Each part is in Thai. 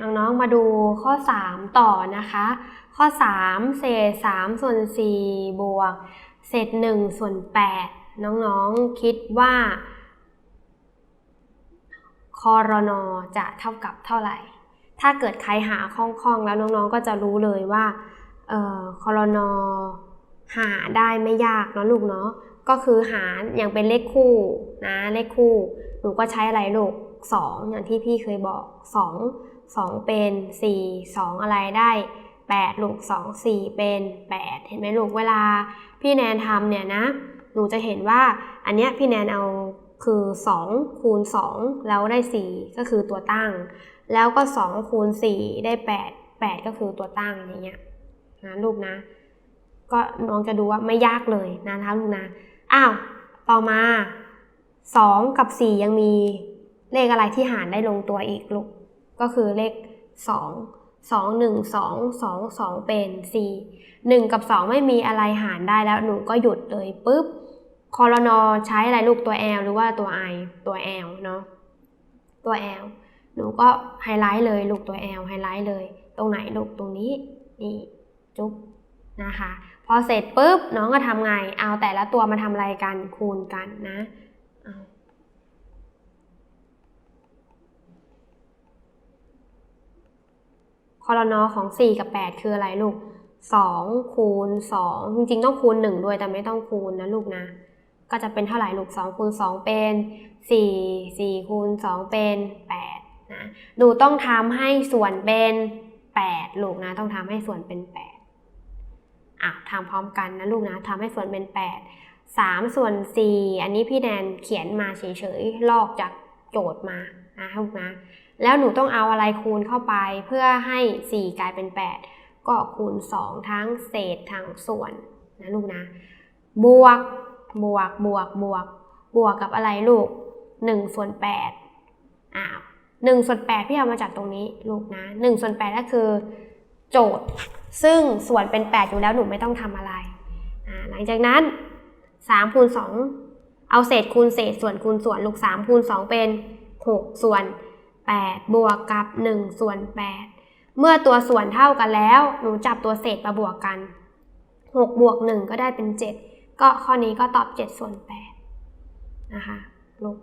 น้องๆ มาดูข้อ 3 ต่อนะคะ ข้อ 3 เศษ 3 ส่วน 4 บวก เศษ 1 ส่วน 8 น้องๆ คิดว่าคอรนอจะเท่ากับเท่าไหร่ ถ้าเกิดใครหาคล่องๆ แล้วน้องๆ ก็จะรู้เลยว่าออคอรนอหาได้ไม่ยากเนาะลูกเนาะ ก็คือหาอย่างเป็นเลขคู่นะเลขคู่ หนูก็ใช้อะไรลูก2 อย่างที่พี่เคยบอก 2 2 เป็น 4 2 อะไรได้ 8 ลูก 2 4 เป็น 8 เห็นไหมลูกเวลาพี่แนนทำเนี่ยนะ หนูจะเห็นว่าอันเนี้ยพี่แนนเอาคือ 2 คูณ 2 แล้วได้ 4 ก็คือตัวตั้ง แล้วก็ 2 คูณ 4 ได้ 8 8 ก็คือตัวตั้งอย่างเงี้ยนะลูกนะ ก็น้องจะดูว่าไม่ยากเลยนะคะลูกนะ อ้าว ต่อมา 2 กับ 4 ยังมีเลขอะไรที่หารได้ลงตัวอีกลูก ก็คือเลข 2 2 1 2 2 2 เป็น4 1กับ 2 ไม่มีอะไรหารได้แล้วหนูก็หยุดเลยปุ๊บคอรนอใช้อะไรลูกตัว L หรือว่าตัว I ตัว L เนาะตัว L หนูก็ไฮไลท์เลยลูกตัว L ไฮไลท์เลย ตรงไหนลูกตรงนี้นี่จุ๊บนะคะ พอเสร็จปุ๊บน้องก็ทำไง เอาแต่ละตัวมาทำอะไรกันคูณกันนะ เอาคอรนอของ 4 กับ 8 คืออะไรลูก 2 คูณ 2 จริงๆ ต้องคูณ 1 ด้วยแต่ไม่ต้องคูณนะลูกนะ ก็จะเป็นเท่าไหร่ลูก 2 คูณ 2 เป็น 4 4 คูณ 2 เป็น8นะหนูต้องทำให้ส่วนเป็น 8 ลูกนะ ต้องทำให้ส่วนเป็น 8อะทำพร้อมกันนะลูกนะทำให้ส่วนเป็น 8 3 ส่วน 4 อันนี้พี่แนนเขียนมาเฉยๆ ลอกจากโจทย์มานะลูกนะ แล้วหนูต้องเอาอะไรคูณเข้าไปเพื่อให้ 4 กลายเป็น 8 ก็คูณ 2 ทั้งเศษทั้งส่วนนะลูกนะ บวก บวก บวก บวก บวกกับอะไรลูก1ส่วน8อ้าว1ส่วน8พี่เอามาจากตรงนี้ลูกนะ1ส่วน8ก็คือโจทย์ ซึ่งส่วนเป็น 8 อยู่แล้วหนูไม่ต้องทำอะไรอ่าหลังจากนั้น3คูณ2เอาเศษคูณเศษส่วนคูณส่วนลูก3คูณ2เป็น 6 ส่วน 8 บวกกับ1ส่วน8เมื่อตัวส่วนเท่ากันแล้ว หนูจับตัวเศษมาบวกกัน 6 บวก 1 ก็ได้เป็น 7 ก็ข้อนี้ก็ตอบ 7 ส่วน8นะคะลูก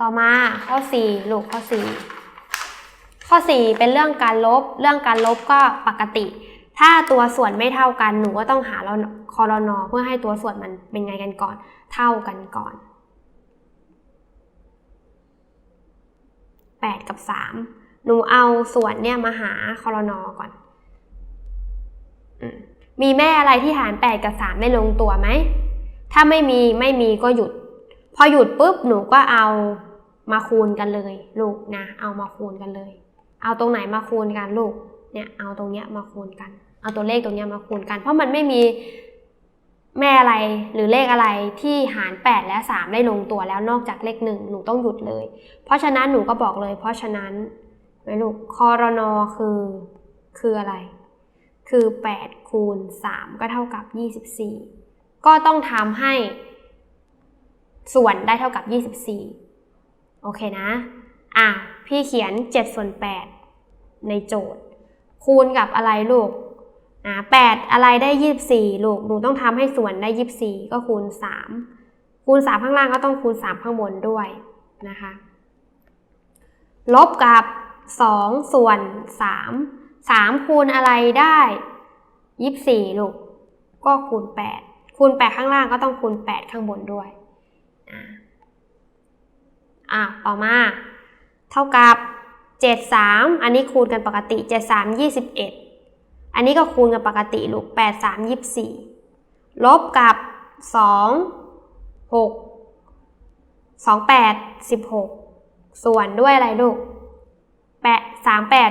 ต่อมาข้อ 4 ลูกข้อ 4 ข้อ 4 เป็นเรื่องการลบ เรื่องการลบก็ปกติ ถ้าตัวส่วนไม่เท่ากัน หนูก็ต้องหาราคอรนอเพื่อให้ตัวส่วนมันเป็นไงกันก่อน เท่ากันก่อน 8 กับ 3 หนูเอาส่วนเนี่ยมาหาคอรนอก่อนมมีแม่อะไรที่หาร 8 กับ 3 ได้ลงตัวไหม ถ้าไม่มีไม่มีก็หยุด พอหยุดปุ๊บหนูก็เอามาคูณกันเลย ลูกนะ เอามาคูณกันเลย เอาตรงไหนมาคูณกันลูก เนี่ยเอาตรงเนี้ยมาคูณกัน เอาตัวเลขตรงเนี้ยมาคูณกัน เพราะมันไม่มี แม่อะไรหรือเลขอะไรที่หาร 8 และ 3 ได้ลงตัวแล้วนอกจากเลขหนึ่งหนูต้องหยุดเลย เพราะฉะนั้นหนูก็บอกเลย เพราะฉะนั้นไหมลูกคอรนอคือ คืออะไร คือ 8 คูณ 3 ก็เท่ากับ 24 ก็ต้องทำให้ ส่วนได้เท่ากับ 24 โอเคนะ อะ พี่เขียน7ส่วน8ในโจทย์ คูณกับอะไรลูก อ่า8อะไรได้24ลูกหนูต้องทำให้ส่วนได้24ก็คูณ3คูณ3ข้างล่างก็ต้องคูณ3ข้างบนด้วยนะคะ ลบกับ2ส่วน3 3คูณอะไรได้24ลูกก็คูณ8คูณ8ข้างล่างก็ต้องคูณ8ข้างบนด้วยอ่าอะต่อมา เท่ากับ 7 3 อันนี้คูณกันปกติ 7 3 21 อันนี้ก็คูณกันปกติลูก 8 3 24 ลบกับ 2 6 2 8 16 ส่วนด้วยอะไรลูก 8 3 8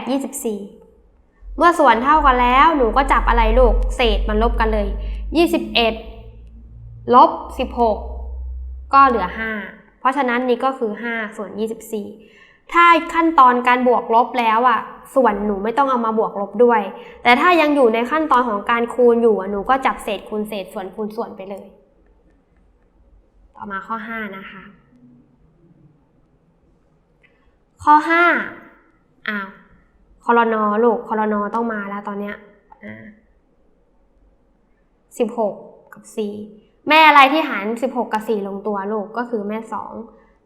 24 เมื่อส่วนเท่ากันแล้วหนูก็จับอะไรลูก เศษมันลบกันเลย 21 ลบ 16 ก็เหลือ 5 เพราะฉะนั้นนี่ก็คือ 5 ส่วน 24 ถ้าขั้นตอนการบวกลบแล้วอะส่วนหนูไม่ต้องเอามาบวกลบด้วย แต่ถ้ายังอยู่ในขั้นตอนของการคูณอยู่อะหนูก็จับเศษคูณเศษส่วนคูณส่วนไปเลย ต่อมาข้อ 5 นะคะ ข้อข้อห้าอ้าวคอรนอลูกคอรนอต้องมาแล้วตอนเนี้ยอ่าสิบหกกับสี่แม่อะไรที่หารสิบหกกับสี่ลงตัวลูกก็คือแม่สอง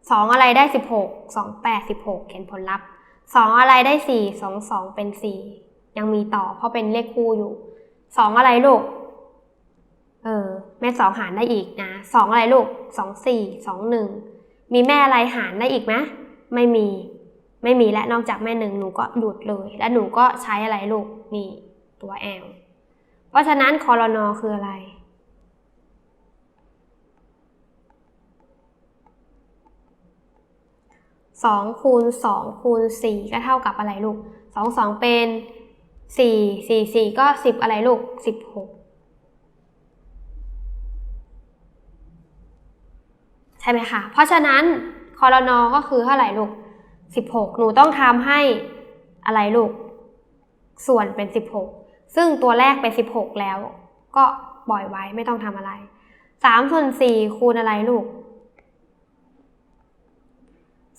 สองอะไรได้สิบหกสองแปดสิบหกเขียนผลลัพธ์สองอะไรได้สี่สองสองเป็นสี่ยังมีต่อเพราะเป็นเลขคู่อยู่สองอะไรลูกเออแม่สองหารได้อีกนะสองอะไรลูกสองสี่สองหนึ่งมีแม่อะไรหารได้อีกไหมไม่มีไม่มีและนอกจากแม่หนึ่งหนูก็หยุดเลย และหนูก็ใช้อะไรลูกนี่ตัว L เพราะฉะนั้นคอรนอคืออะไร สองคูณสองคูณสี่ก็เท่ากับอะไรลูกสองสองเป็นสี่สี่สี่ก็สิบอะไรลูกสิบหกใช่ไหมคะ เพราะฉะนั้นคอรนอก็คือเท่าไหร่ลูกสิบหกหนูต้องทำให้อะไรลูก ส่วนเป็นสิบหกซึ่งตัวแรกเป็นสิบหกแล้ว ก็ปล่อยไว้ไม่ต้องทำอะไรสามส่วนสี่คูณอะไรลูก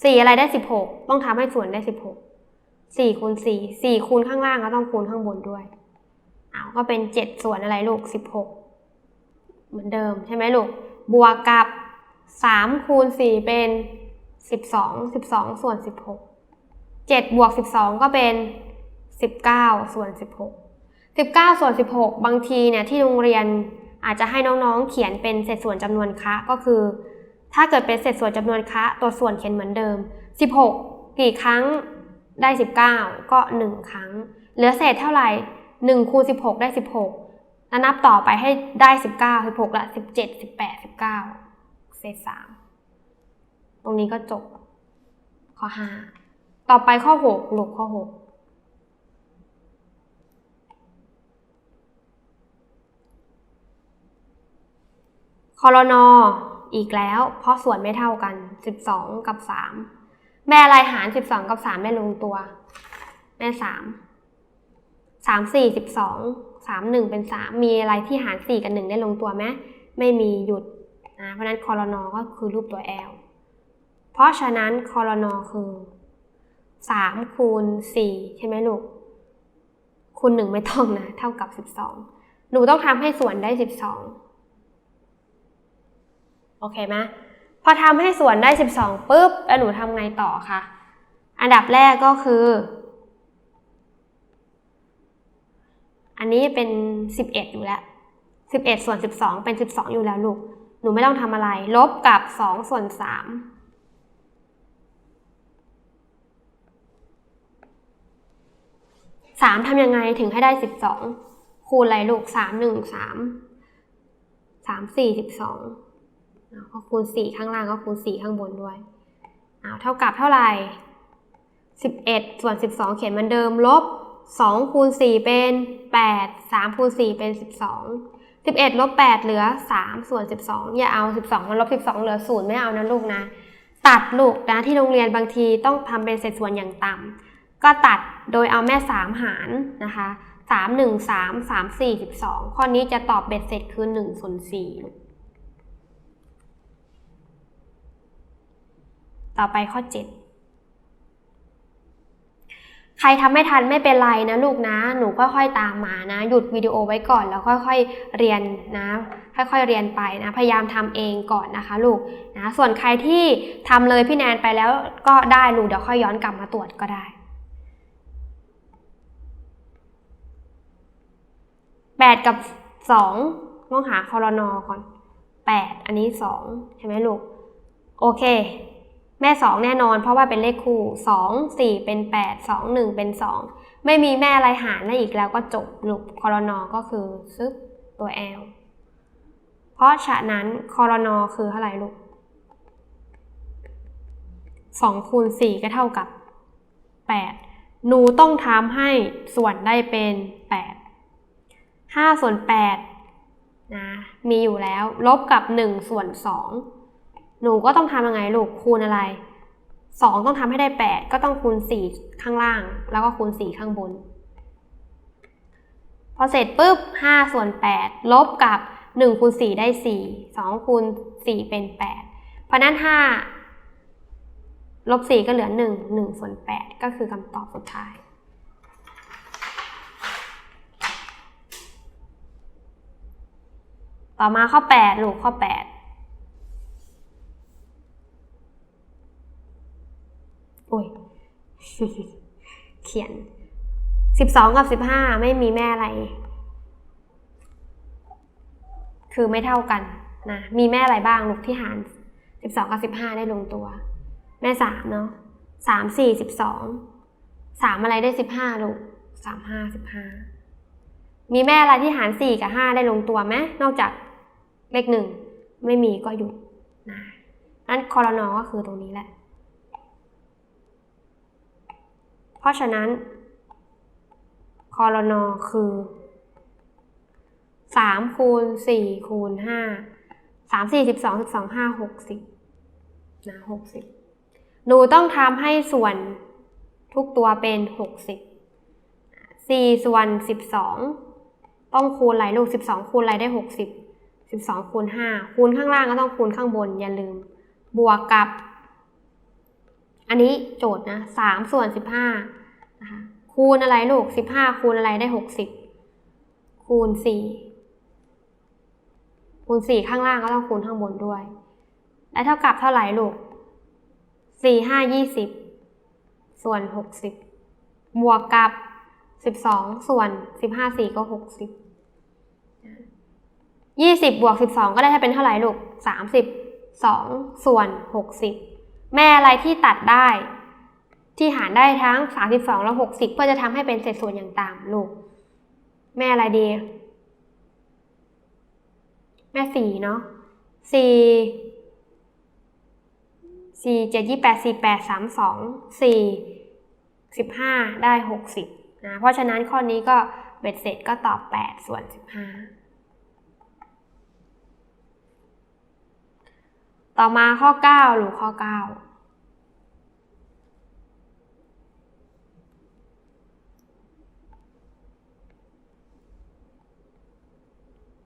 สี่อะไรได้สิบหกต้องทำให้ส่วนได้สิบหกสี่คูณสี่สี่คูณข้างล่างก็ต้องคูณข้างบนด้วยเอาก็เป็นเจ็ดส่วนอะไรลูกสิบหกเหมือนเดิมใช่ไหมลูกบวกกับสามคูณสี่เป็นสิบสองสิบสองส่วนสิบหกเจ็ดบวกสิบสองก็เป็นสิบเก้าส่วนสิบหกสิบเก้าส่วนสิบหกบางทีเนี่ยที่โรงเรียนอาจจะให้น้องๆเขียนเป็นเศษส่วนจำนวนคะก็คือ ถ้าเกิดเป็นเศษส่วนจำนวนคะตัวส่วนเขียนเหมือนเดิม 16 กี่ครั้งได้ 19 ก็ 1 ครั้ง เหลือเศษเท่าไหร่1คูณ16 ได้ 16 แล้วนับต่อไปให้ได้ 19 16 ละ 17 18 19 เศษ 3 ตรงนี้ก็จบ ข้อ 5 ต่อไปข้อ6ลูกข้อ 6คอรนอ อีกแล้ว เพราะส่วนไม่เท่ากัน 12 กับ 3 แม่อะไรหาร 12 กับ3ได้ลงตัว แม่ 3 3 4 12 3 1 เป็น 3 มีอะไรที่หาร 4 กับ 1 ได้ลงตัวไหมไม่มีหยุดนะเพราะนั้นคอรนอก็คือรูปตัว L เพราะฉะนั้นคอรนอคือ 3 คูณ 4 ใช่ไหมลูก คูณ 1 ไม่ต้องนะ เท่ากับ 12 หนูต้องทำให้ส่วนได้ 12 โอเคไหมพอทำให้ส่วนได้ 12ปุ๊บแล้วหนูทำไงต่อคะอันดับแรกก็คือ อันนี้เป็น 11 อยู่แล้ว 11 ส่วน 12 เป็น 12 อยู่แล้วลูก หนูไม่ต้องทำอะไร ลบกับ 2 ส่วน3 3ทำยังไงถึงให้ได้12คูณอะไรลูก3 1 3 3 4 12 ก็คูณ 4 ข้างล่างก็คูณ 4 ข้างบนด้วยเอาเท่ากับเท่าไหร่ 11 ส่วน 12 เขียนเหมือนเดิมลบ2คูณ4เป็น 8 3คูณ4เป็น 12 11ลบ8เหลือ 3 ส่วน 12 อย่าเอา 12มาลบ12 เหลือ 0 ไม่เอานะลูกนะ ตัดลูกนะที่โรงเรียนบางทีต้องทำเป็นเศษส่วนอย่างต่ำก็ตัดโดยเอาแม่ 3 หารนะคะ 3 1 3 3 4 12 ข้อนี้จะตอบเบ็ดเสร็จคือ1ส่วน4ลูก ต่อไปข้อ 7 ใครทำไม่ทันไม่เป็นไรนะลูกนะ หนูค่อยๆตามมานะ หยุดวิดีโอไว้ก่อนแล้วค่อยๆเรียนนะ ค่อยๆเรียนไปนะ พยายามทำเองก่อนนะคะลูกนะ ส่วนใครที่ทำเลยพี่แนนไปแล้วก็ได้ลูกเดี๋ยวค่อยย้อนกลับมาตรวจก็ได้8กับ2ต้องหาคอรนอก่อน8อันนี้2ใช่ไหมลูก โอเค แม่ 2 แน่นอน เพราะว่าเป็นเลขคู่ 2 4 เป็น 8 2 1 เป็น 2 ไม่มีแม่อะไรหารได้อีกแล้วก็จบลูกคอรนอก็คือซึบตัว L เพราะฉะนั้นคอรนอคือเท่าไหร่ลูก2คูณ4ก็เท่ากับ 8 หนูต้องทำให้ส่วนได้เป็น 8 5 ส่วน8นะมีอยู่แล้วลบกับ 1 ส่วน 2 หนูก็ต้องทำยังไงลูกคูณอะไร2ต้องทำให้ได้8ก็ต้องคูณ4ข้างล่าง แล้วก็คูณ4ข้างบน พอเสร็จปุ๊บ5ส่วน8ลบกับ1คูณ4ได้4 2คูณ4เป็น8เพราะนั้น5ลบสี่ก็เหลือหนึ่งหนึ่งส่วนแปดก็คือคำตอบสุดท้าย ต่อมาข้อแปดลูกข้อแปด โอ้ย เขียน สิบสองกับสิบห้าไม่มีแม่อะไร คือไม่เท่ากันนะ มีแม่อะไรบ้างลูกที่หารสิบสองกับสิบห้าได้ลงตัว แม่สามเนาะสามสี่สิบสองสามอะไรได้สิบห้าลูกสามห้าสิบห้ามีแม่อะไรที่หารสี่กับห้าได้ลงตัวไหมนอกจากเลขหนึ่งไม่มีก็หยุดนะนั้นคอรนอก็คือตรงนี้แหละ เพราะฉะนั้นคอรนอคือสามคูณสี่คูณห้าสามสี่สิบสองสิบสองห้าหกสิบนะหกสิบหนูต้องทำให้ส่วนทุกตัวเป็นหกสิบสี่ส่วนสิบสองต้องคูณอะไรลูกสิบสองคูณอะไรได้หกสิบสิบสองคูณห้าคูณข้างล่างก็ต้องคูณข้างบนอย่าลืม บวกกับ อันนี้โจทย์นะสามส่วนสิบห้านะคะคูณอะไรลูกสิบห้าคูณอะไรได้หกสิบคูณสี่คูณสี่ข้างล่างก็ต้องคูณข้างบนด้วย และเท่ากับเท่าไหร่ลูกสี่ห้ายี่สิบส่วนหกสิบบวกกับสิบสองส่วนสิบห้าสี่ก็หกสิบยี่สิบบวกสิบสองก็ได้เป็นเท่าไหร่ลูกสามสิบสองส่วนหกสิบ แม่อะไรที่ตัดได้ ที่หารได้ทั้งสามสิบสองและหกสิบเพื่อจะทำให้เป็นเศษส่วนอย่างต่ำลูก แม่อะไรดี แม่สี่เนาะสี่สี่เจ็ดยี่แปดสี่แปดสามสองสี่สิบห้าได้หกสิบนะเพราะฉะนั้นข้อนี้ก็เบ็ดเสร็จก็ตอบแปดส่วนสิบห้า ต่อมาข้อเก้าหรือข้อเก้า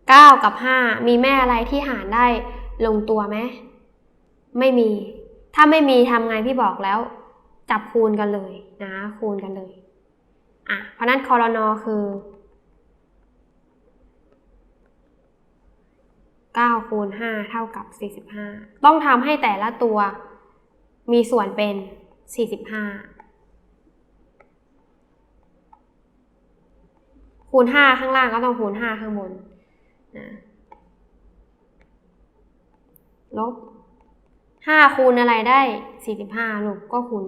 เก้ากับห้ามีแม่อะไรที่หารได้ลงตัวไหมไม่มี ถ้าไม่มีทำไงพี่บอกแล้ว จับคูณกันเลยนะ คูณกันเลยอะเพราะนั้นคอรนอคือ 9คูณ5เท่ากับ 45 ต้องทำให้แต่ละตัวมีส่วนเป็น 45 คูณ 5 ข้างล่างก็ต้องคูณ 5 ข้างบนนะลบ 5 คูณอะไรได้ 45 ลูกก็คูณ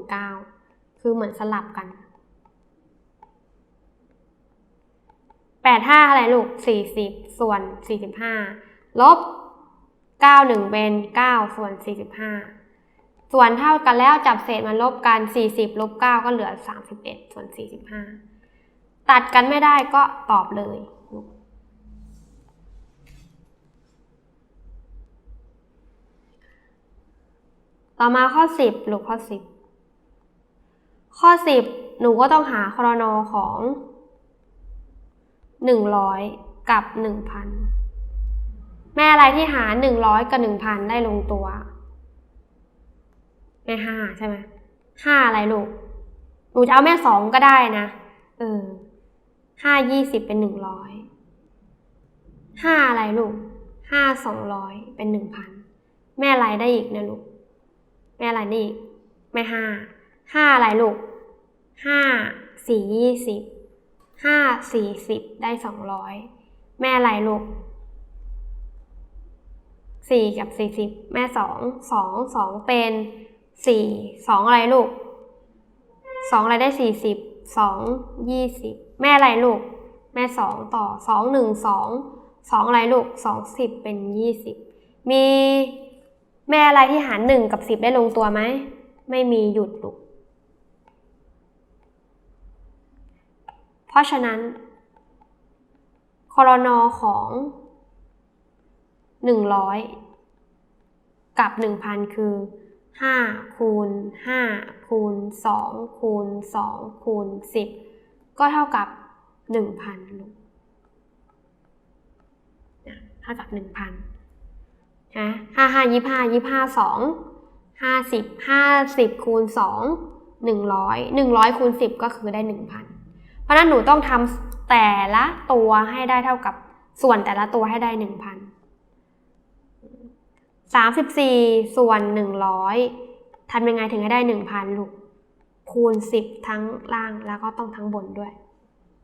9 คือเหมือนสลับกัน 8 5อะไรลูก 40 ส่วน 45 ลบ 9 1 เป็น 9 ส่วน 45 ส่วนเท่ากันแล้วจับเศษมาลบกัน 40 ลบ 9 ก็เหลือ 31 ส่วน 45 ตัดกันไม่ได้ก็ตอบเลยต่อมาข้อ 10ลูกข้อ 10 ข้อ 10 หนูก็ต้องหาคอรนอของ 100 กับ 1,000 แม่อะไรที่หาร 100 กับ 1,000 ได้ลงตัว แม่ห้าใช่ไหมห้าอะไรลูก หนูจะเอาแม่สองก็ได้นะ เออห้ายี่สิบเป็นหนึ่งร้อยห้าอะไรลูกห้าสองร้อยเป็นหนึ่งพันแม่อะไรได้อีกนะลูก แม่อะไรได้อีก แม่ห้าห้าอะไรลูกห้าสี่ยี่สิบห้าสี่สิบได้สองร้อยแม่อะไรลูก สี่กับสี่สิบแม่สองสองสองเป็นสี่สองอะไรลูกสองอะไรได้สี่สิบสองยี่สิบแม่อะไรลูก แม่สองต่อสองหนึ่งสองสองอะไรลูกสองสิบเป็นยี่สิบมีแม่อะไรที่หารหนึ่งกับสิบได้ลงตัวไหม ไม่มีหยุดลูก เพราะฉะนั้นคอรนอของ หนึ่งร้อยกับหนึ่งพันคือห้าคูณห้าคูณสองคูณสองคูณสิบก็เท่ากับหนึ่งพันลูกเท่ากับหนึ่งพันนะห้าห้ายี่ห้ายี่ห้าสองห้าสิบห้าสิบคูณสองหนึ่งร้อยหนึ่งร้อยคูณสิบก็คือได้หนึ่งพันเพราะนั้นหนูต้องทำแต่ละตัวให้ได้เท่ากับส่วนแต่ละตัวให้ได้หนึ่งพัน สามสิบสี่ส่วนหนึ่งร้อยทำยังไงถึงให้ได้หนึ่งพันลูก คูณสิบทั้งล่างแล้วก็ต้องทั้งบนด้วย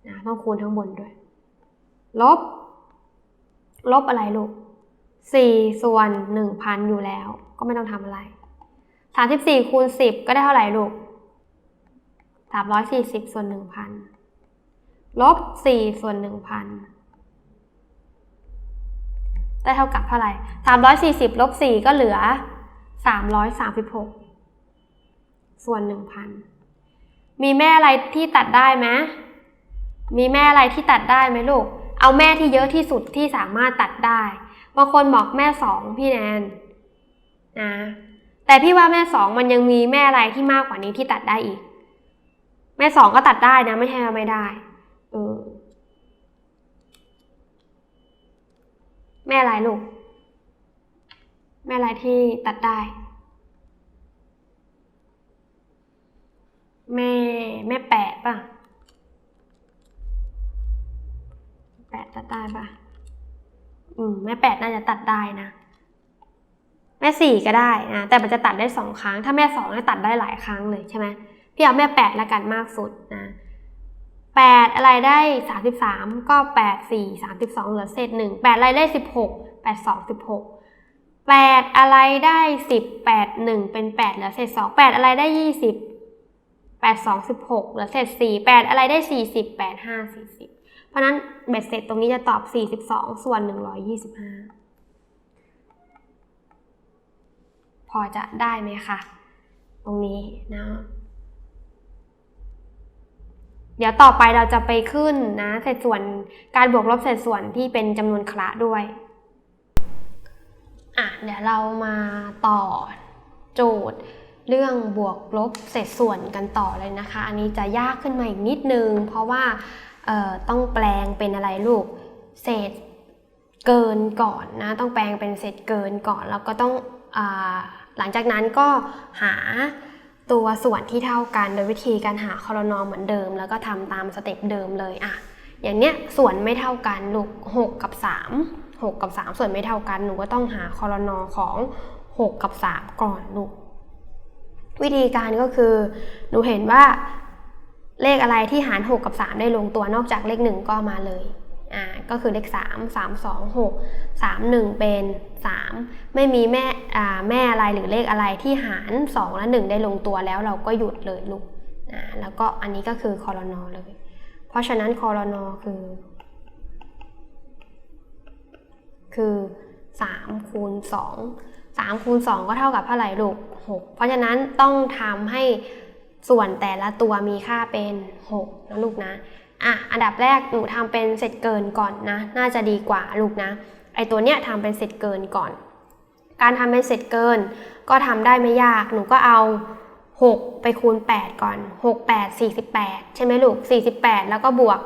นะต้องคูณทั้งบนด้วย ลบ ลบอะไรลูกสี่ส่วนหนึ่งพันอยู่แล้ว ก็ไม่ต้องทำอะไรสามสิบสี่คูณสิบก็ได้เท่าไหร่ลูกสามร้อยสี่สิบส่วนหนึ่งพันลบสี่ส่วนหนึ่งพัน ได้เท่ากับเท่าไหร่สามร้อยสี่สิบลบสี่ก็เหลือสามร้อยสามสิบหกส่วนหนึ่งพันมีแม่อะไรที่ตัดได้ไหมมีแม่อะไรที่ตัดได้ไหมลูก เอาแม่ที่เยอะที่สุดที่สามารถตัดได้ บางคนบอกแม่สองพี่แนนนะแต่พี่ว่าแม่สองมันยังมีแม่อะไรที่มากกว่านี้ที่ตัดได้อีก แม่สองก็ตัดได้นะ ไม่ใช่ว่าไม่ได้ เออ แม่อะไรลูก แม่อะไรที่ตัดได้ แม่แม่แปดป่ะแปดตัดได้ป่ะ อืมแม่แปดน่าจะตัดได้นะ แม่สี่ก็ได้นะแต่มันจะตัดได้สองครั้ง ถ้าแม่สองเนี่ยตัดได้หลายครั้งเลยใช่ไหมพี่เอาแม่แปดละกันมากสุดนะ แปดอะไรได้สามสิบสามก็แปดสี่สามสิบสองเหลือเศษหนึ่งแปดอะไรได้สิบหกแปดสองสิบหกแปดอะไรได้สิบแปดหนึ่งเป็นแปดเหลือเศษสองแปดอะไรได้ยี่สิบแปดสองสิบหกเหลือเศษสี่แปดอะไรได้สี่สิบแปดห้าสี่สิบเพราะนั้นเบ็ดเสร็จตรงนี้จะตอบสี่สิบสองส่วนหนึ่งร้อยยี่สิบห้าพอจะได้ไหมคะ ตรงนี้นะ เดี๋ยวต่อไปเราจะไปขึ้นนะเศษส่วนการบวกลบเศษส่วนที่เป็นจำนวนคละด้วยอะเดี๋ยวเรามาต่อโจทย์เรื่องบวกลบเศษส่วนกันต่อเลยนะคะ อันนี้จะยากขึ้นมาอีกนิดนึง เพราะว่าต้องแปลงเป็นอะไรลูก เศษเกินก่อนนะ ต้องแปลงเป็นเศษเกินก่อน แล้วก็ต้องอหลังจากนั้นก็หา ตัวส่วนที่เท่ากันโดยวิธีการหาคอรนอเหมือนเดิม แล้วก็ทำตามสเต็ปเดิมเลยอะอย่างเนี้ยส่วนไม่เท่ากันลูก6กับ 3 6 กับ 3 ส่วนไม่เท่ากันหนูก็ต้องหาคอรนอของ 6 กับ 3 ก่อนลูกวิธีการก็คือหนูเห็นว่าเลขอะไรที่หาร 6 กับ 3 ได้ลงตัวนอกจากเลข 1 ก็มาเลย อ่าก็คือเลข 3 3 2 6 3 1 เป็น 3 ไม่มีแม่อ่าแม่อะไรหรือเลขอะไรที่หาร 2 และ 1 ได้ลงตัวแล้วเราก็หยุดเลยลูกอ่าแล้วก็อันนี้ก็คือคอรนอเลย เพราะฉะนั้นคอรนอคือ คือ3คูณ2 3คูณ2ก็เท่ากับเท่าไหร่ลูก 6 เพราะฉะนั้นต้องทำให้ส่วนแต่ละตัวมีค่าเป็น 6 นะลูกนะ อะอันดับแรกหนูทำเป็นเศษเกินก่อนนะ น่าจะดีกว่าลูกนะ ไอตัวเนี้ยทำเป็นเศษเกินก่อน การทำเป็นเศษเกิน ก็ทำได้ไม่ยาก หนูก็เอา 6 ไปคูณ 8 ก่อน 6 8 48 ใช่ไหมลูก 48 แล้วก็บวก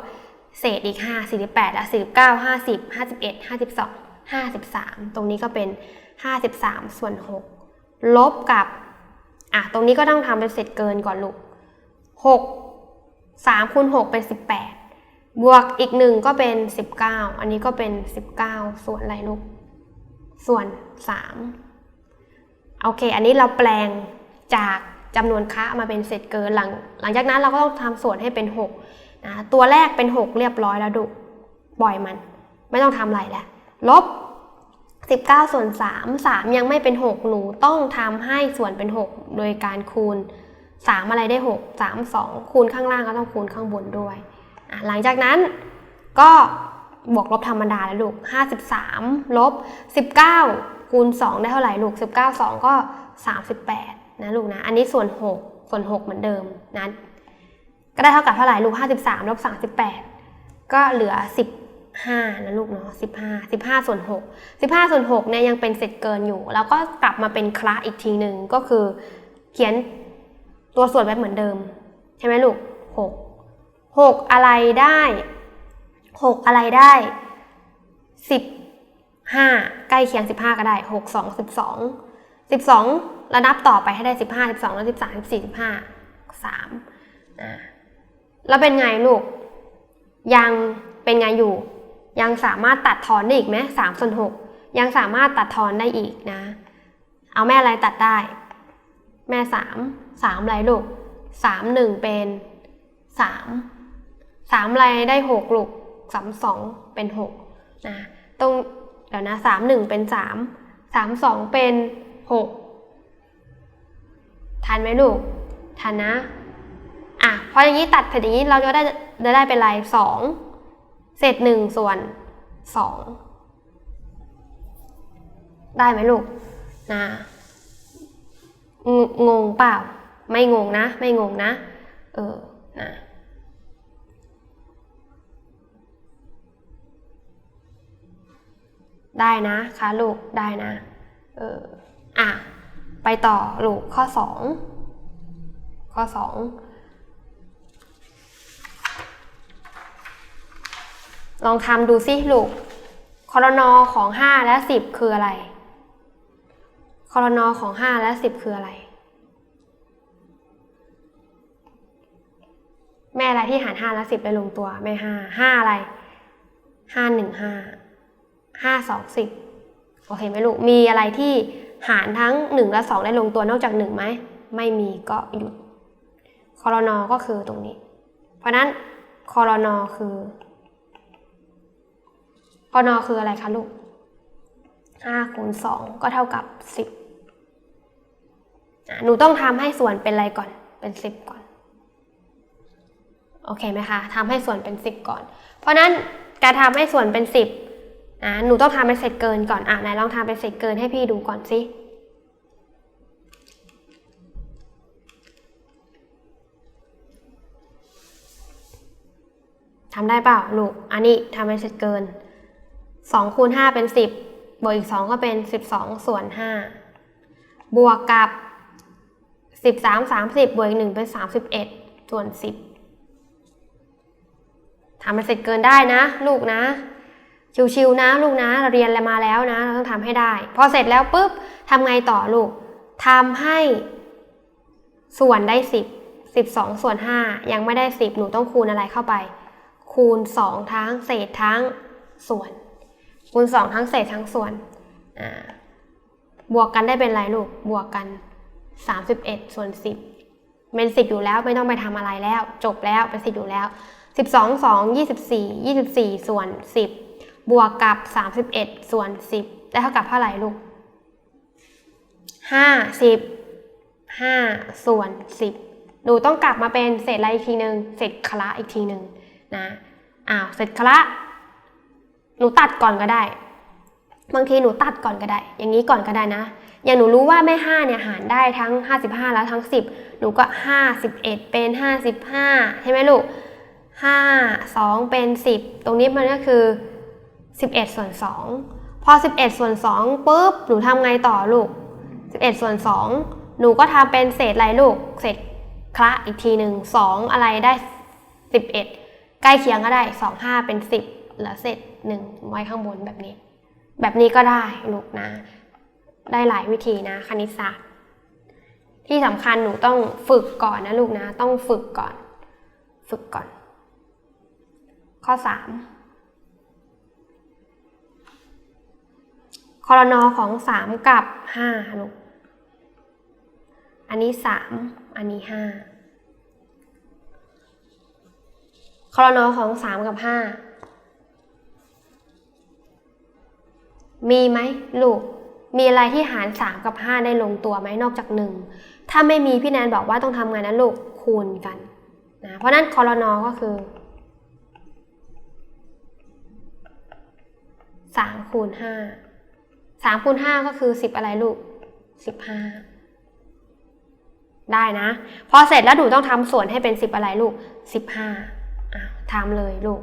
เศษอีก 5 48 แล้ว 49 50 51 52 53 ตรงนี้ก็เป็น 53 ส่วน 6 ลบกับ อะ ตรงนี้ก็ต้องทำเป็นเศษเกินก่อนลูก 6 3คูณ6เป็น 18 บวกอีก 1 ก็เป็น 19 อันนี้ก็เป็น 19 ส่วนอะไรลูก ส่วน 3 โอเค อันนี้เราแปลงจากจำนวนคะมาเป็นเศษเกินหลัง หลังจากนั้นเราก็ต้องทำส่วนให้เป็น6นะตัวแรกเป็น 6 เรียบร้อยแล้วดูปล่อยมัน ไม่ต้องทำอะไรแล้วลบ 19 ส่วน 3 3 ยังไม่เป็น 6 หนูต้องทำให้ส่วนเป็น 6 โดยการคูณ 3 อะไรได้ 6 3 2 คูณข้างล่างก็ต้องคูณข้างบนด้วย หลังจากนั้นก็บวกลบธรรมดาแล้วลูก 53 ลบ 19 คูณ 2 ได้เท่าไหร่ลูก 19 2 ก็ 38 นะลูกนะ อันนี้ส่วน 6 ส่วน 6 เหมือนเดิมนะก็ได้เท่ากับเท่าไหร่ลูก 53 ลบ 38 ก็เหลือ 15 นะลูกเนาะ 15 15 ส่วน 6 15 ส่วน 6 เนี่ยยังเป็นเศษเกินอยู่ แล้วก็กลับมาเป็นคละอีกทีหนึ่งก็คือเขียน ตัวส่วนไว้เหมือนเดิม ใช่ไหมลูก6 6อะไรได้6อะไรได้15ใกล้เคียง15ก็ได้6 2 12 12แล้วนับต่อไปให้ได้สิบห้าสิบสองแล้วสิบสามสิบสี่สิบห้าสามอ่าแล้วเป็นไงลูก ยังเป็นไงอยู่ ยังสามารถตัดทอนได้อีกไหมสามส่วนหกยังสามารถตัดทอนได้อีกนะ เอาแม่อะไรตัดได้ แม่สามสามอะไรลูกสามหนึ่งเป็นสามสามอะไรได้หกลูกสามสองเป็นหกนะตรงเดี๋ยวนะสามหนึ่งเป็นสามสามสองเป็นหกทันไหมลูกทันนะอะเพราะอย่างนี้ตัดเสร็จอย่างนี้เราจะได้จะได้เป็นไรสองเศษหนึ่งส่วนสองได้ไหมลูกนะ งงงเปล่า ไม่งงนะ ไม่งงนะ เออนะได้นะคะลูกได้นะ เอออะ ไปต่อลูกข้อสองข้อสองลองทำดูสิลูกคอรนอของ 5 และ 10 คืออะไร คอรนอของ 5 และ 10 คืออะไร แม่อะไรที่หาร 5 และ 10 ได้ลงตัว แม่ 5 5 อะไร 5 1 5 5 2 10 โอเคไหมลูก มีอะไรที่หารทั้ง 1 และ 2 ได้ลงตัวนอกจาก 1 ไหม ไม่มีก็หยุดคอรนอก็คือตรงนี้ เพราะนั้นคอรนอคือคอนอคืออะไรคะลูก 5คูณ2ก็เท่ากับ 10 หนูต้องทำให้ส่วนเป็นอะไรก่อน เป็น 10 ก่อน โอเคไหมคะทำให้ส่วนเป็น 10 ก่อน เพราะนั้นการทำให้ส่วนเป็น 10นะหนูต้องทำเป็นเศษเกินก่อน อะไหนลองทำเป็นเศษเกินให้พี่ดูก่อนสิทำได้เปล่าลูก อันนี้ทำเป็นเศษเกิน2คูณ5เป็น 10 บวกอีก 2 ก็เป็น 12 ส่วน 5 บวกกับ 13 30 บวกอีก 1 เป็น 31 ส่วน 10ทำเป็นเสร็จเกินได้นะ ลูกนะ ชิวๆนะ ลูกนะเราเรียนอะไรมาแล้วนะ เราต้องทำให้ได้ พอเสร็จแล้วปุ๊บทำไงต่อลูกทำให้ส่วนได้ 10 12 ส่วน 5 ยังไม่ได้ 10 หนูต้องคูณอะไรเข้าไป คูณ 2 ทั้งเศษทั้งส่วน คูณ2ทั้งเศษทั้งส่วนบวกกันได้เป็นไรลูก บวกกัน 31 ส่วน 10 เป็น 10 อยู่แล้วไม่ต้องไปทำอะไรแล้ว จบแล้วเป็น 10 อยู่แล้ว 12 2 24 24 ส่วน 10 บวกกับ 31 ส่วน 10 ได้เท่ากับเท่าไหร่ลูก5 10 5 ส่วน 10 หนูต้องกลับมาเป็นเศษอะไรอีกทีหนึ่งเศษคละอีกทีหนึ่งนะ อ้าว เศษคละ หนูตัดก่อนก็ได้ บางทีหนูตัดก่อนก็ได้ อย่างนี้ก่อนก็ได้นะ อย่างหนูรู้ว่าแม่5เนี่ยหารได้ทั้ง 55 แล้วทั้ง 10 หนูก็ 51 เป็น 55 ใช่ไหมลูก 5 2 เป็น 10 ตรงนี้มันก็คือ 11 ส่วน 2 พอ 11 ส่วน2ปุ๊บ หนูทำไงต่อลูก 11 ส่วน 2 หนูก็ทำเป็นเศษอะไรลูก เศษคละอีกทีหนึ่ง2อะไรได้ 11 ใกล้เคียงก็ได้ 2 5 เป็น 10เหลือเศษ 1ไว้ข้างบนแบบนี้ แบบนี้ก็ได้ลูกนะ ได้หลายวิธีนะ คณิตศาสตร์ ที่สำคัญหนูต้องฝึกก่อนนะลูกนะ ต้องฝึกก่อน ฝึกก่อน ข้อ3คอรนอของ3กับ5ลูก อันนี้3อันนี้5คอรนอของ3กับ5 มีไหมลูก มีอะไรที่หาร 3 กับ 5 ได้ลงตัวไหมนอกจาก 1 ถ้าไม่มีพี่แนนบอกว่าต้องทำไงนะลูกคูณกันนะเพราะนั้นคอรนอก็คือ 3 คูณ 5 3 คูณ 5 ก็คือ 10 อะไรลูก 15 ได้นะ พอเสร็จแล้วหนูต้องทำส่วนให้เป็น 10 อะไรลูก 15อะทำเลยลูก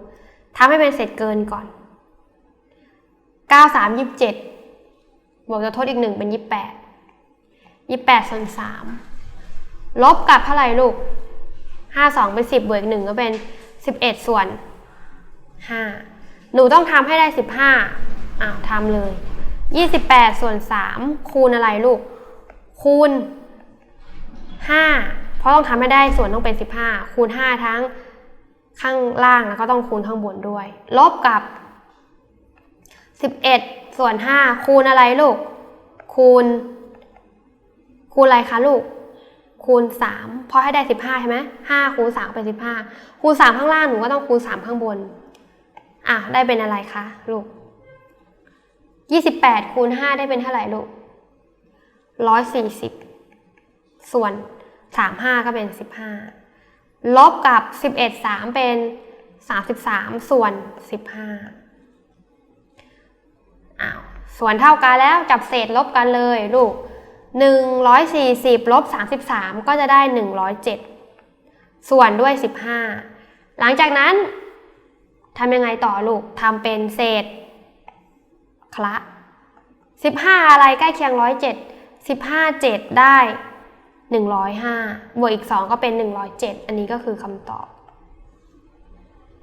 ทำให้เป็นเศษเกินก่อน 9 3 27บเจ็ดบวกจะทดอีก1เป็น28 28ส่วน3ลบกับเท่าไหร่ลูก5 2เป็น10บบวกอีก1ก็เป็น11ส่วน5หนูต้องทำให้ได้15อ้าวทำเลย28ส่วน3คูณอะไรลูก คูณห้าเพราะต้องทำให้ได้ส่วนต้องเป็นสิบห้าคูณห้าทั้งข้างล่างแล้วก็ต้องคูณข้างบนด้วย ลบกับ สิบเอ็ดส่วนห้าคูณอะไรลูก คูณ คูณอะไรคะลูก คูณสามเพราะให้ได้สิบห้าใช่ไหมห้าคูณสามเป็นสิบห้าคูณสามข้างล่างหนูก็ต้องคูณสามข้างบน อะ ได้เป็นอะไรคะลูกยี่สิบแปดคูณห้าได้เป็นเท่าไหร่ลูกร้อยสี่สิบส่วนสามห้าก็เป็นสิบห้าลบกับสิบเอ็ดสามเป็นสามสิบสามส่วนสิบห้า อ้าวส่วนเท่ากันแล้วจับเศษลบกันเลยลูกหนึ่งร้อยสี่สิบลบสามสิบสามก็จะได้หนึ่งร้อยเจ็ดส่วนด้วยสิบห้าหลังจากนั้นทำยังไงต่อลูกทำเป็นเศษคละสิบห้าอะไรใกล้เคียงร้อยเจ็ดสิบห้าเจ็ดได้หนึ่งร้อยห้าบวกอีกสองก็เป็นหนึ่งร้อยเจ็ดอันนี้ก็คือคำตอบ